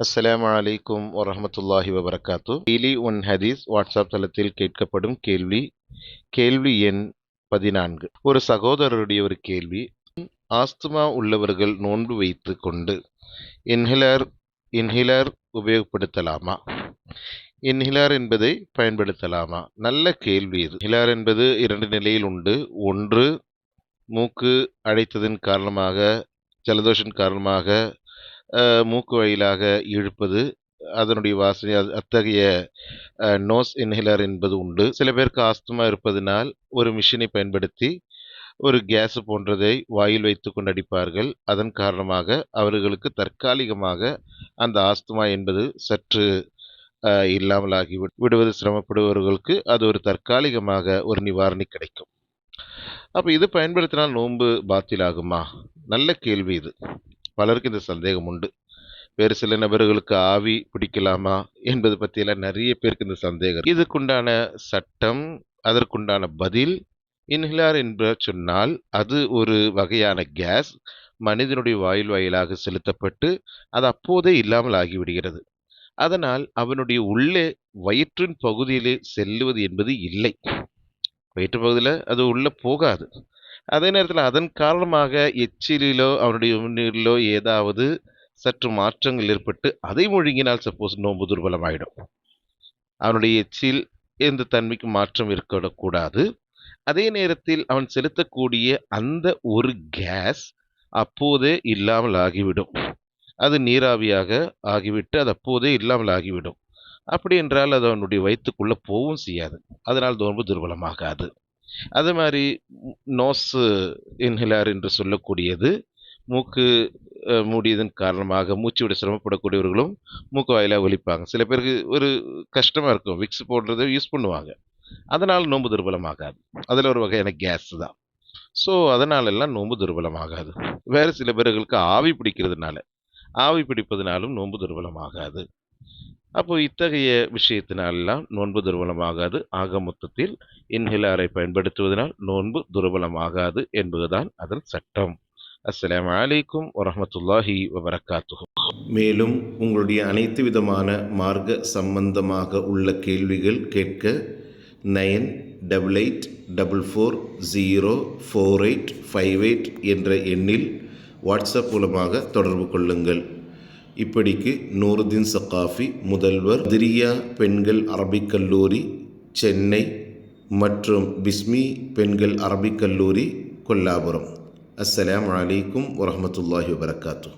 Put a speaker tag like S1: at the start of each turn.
S1: அஸ்ஸலாமு அலைக்கும் வரஹமத்துல்லாஹி வபரகாத்து டெய்லி ஒன் ஹதீஸ் வாட்ஸ்அப் தளத்தில் கேட்கப்படும் கேள்வி கேள்வி எண் பதினான்கு. ஒரு சகோதரருடைய ஒரு கேள்வி ஆஸ்துமா உள்ளவர்கள் நோன்பு வைத்து கொண்டு இன்ஹிலர் இன்ஹிலர் உபயோகப்படுத்தலாமா? இன்ஹிலர் என்பதை பயன்படுத்தலாமா? நல்ல கேள்வி இது. ஹிலார் என்பது இரண்டு நிலையில் உண்டு. ஒன்று மூக்கு அடைத்ததன் காரணமாக ஜலதோஷன் காரணமாக மூக்கு வழியிலாக இழுப்பது அதனுடைய வாசனை அது- அத்தகைய நோஸ் இன்ஹிலர் என்பது உண்டு. சில பேருக்கு ஆஸ்துமா இருப்பதனால் ஒரு மிஷினை பயன்படுத்தி ஒரு கேஸ் போன்றதை வாயில் வைத்து கொண்டு அடிப்பார்கள். அதன் காரணமாக அவர்களுக்கு தற்காலிகமாக அந்த ஆஸ்துமா என்பது சற்று இல்லாமலாகி விடுவது சிரமப்படுபவர்களுக்கு அது ஒரு தற்காலிகமாக ஒரு நிவாரணி கிடைக்கும். அப்போ இது பயன்படுத்தினால் நோன்பு பாத்திலாகுமா? நல்ல கேள்வி இது. பலருக்கு இந்த சந்தேகம் உண்டு. வேறு சில நபர்களுக்கு ஆவி பிடிக்கலாமா என்பது பற்றியெல்லாம் நிறைய பேருக்கு இந்த சந்தேகம் இதுக்குண்டான சட்டம் அதற்குண்டான பதில் இன்ஹிலார் என்று சொன்னால் அது ஒரு வகையான கேஸ். மனிதனுடைய வாயில் வாயிலாக செலுத்தப்பட்டு அது அப்போதே இல்லாமல் ஆகிவிடுகிறது. அதனால் அவனுடைய உள்ளே வயிற்றின் பகுதியிலே செல்லுவது என்பது இல்லை. வயிற்று பகுதியில் அது உள்ளே போகாது. அதே நேரத்தில் அதன் காரணமாக எச்சிலிலோ அவனுடைய உமிழ்நீரிலோ ஏதாவது சற்று மாற்றங்கள் ஏற்பட்டு அதை முழுங்கினால் சப்போஸ் நோன்பு துர்பலமாயிடும். அவனுடைய எச்சில் எந்த தன்மைக்கு மாற்றம் இருக்கக்கூடாது அதே நேரத்தில் அவன் செலுத்தக்கூடிய அந்த ஒரு கேஸ் அப்போதே இல்லாமல் ஆகிவிடும். அது நீராவியாக ஆகிவிட்டு அது அப்போதே இல்லாமல் ஆகிவிடும். அப்படி என்றால் அது அவனுடைய வயிற்றுக்குள்ளே போகவும் செய்யாது. அதனால் நோன்பு துர்பலமாகாது. அது மாதிரி நோஸ் இன்ஹிலார் என்று சொல்லக்கூடியது. மூக்கு மூடியதன் காரணமாக மூச்சு விட சிரமப்படக்கூடியவர்களும் மூக்கு வாயிலாக ஒலிப்பாங்க. சில பேருக்கு ஒரு கஷ்டமாக இருக்கும். விக்ஸ் போடுறத யூஸ் பண்ணுவாங்க. அதனால் நோன்பு துர்பலமாகாது. அதில் ஒரு வகையான கேஸ் தான். ஸோ அதனாலெல்லாம் நோன்பு துர்பலமாகாது. வேறு சில பேர்களுக்கு ஆவி பிடிக்கிறதுனால ஆவி பிடிப்பதனாலும் நோன்பு துர்பலமாகாது. அப்போ இத்தகைய விஷயத்தினாலெல்லாம் நோன்பு துர்பலமாகாது. ஆக மொத்தத்தில் இன்ஹிலாரை பயன்படுத்துவதனால் நோன்பு துர்பலமாகாது என்பதுதான் அதன் சட்டம். அஸ்லாம் அலைக்கும் வரமத்துல்லாஹி வபரகாத்துஹு.
S2: மேலும் உங்களுடைய அனைத்து விதமான மார்க்க சம்பந்தமாக உள்ள கேள்விகள் கேட்க nine double eight double four zero four eight five eight என்ற எண்ணில் வாட்ஸ்அப் மூலமாக தொடர்பு கொள்ளுங்கள். இப்படிக்கு நூருதீன் சக்காஃபி முதல்வர் திரியா பெண்கள் அரபிக் கல்லூரி சென்னை மற்றும் பிஸ்மி பெண்கள் அரபிக் கல்லூரி கொல்லாபுரம். அஸ்ஸலாமு அலைக்கும் வரமத்துல்லாஹி வபரகாத்துஹு.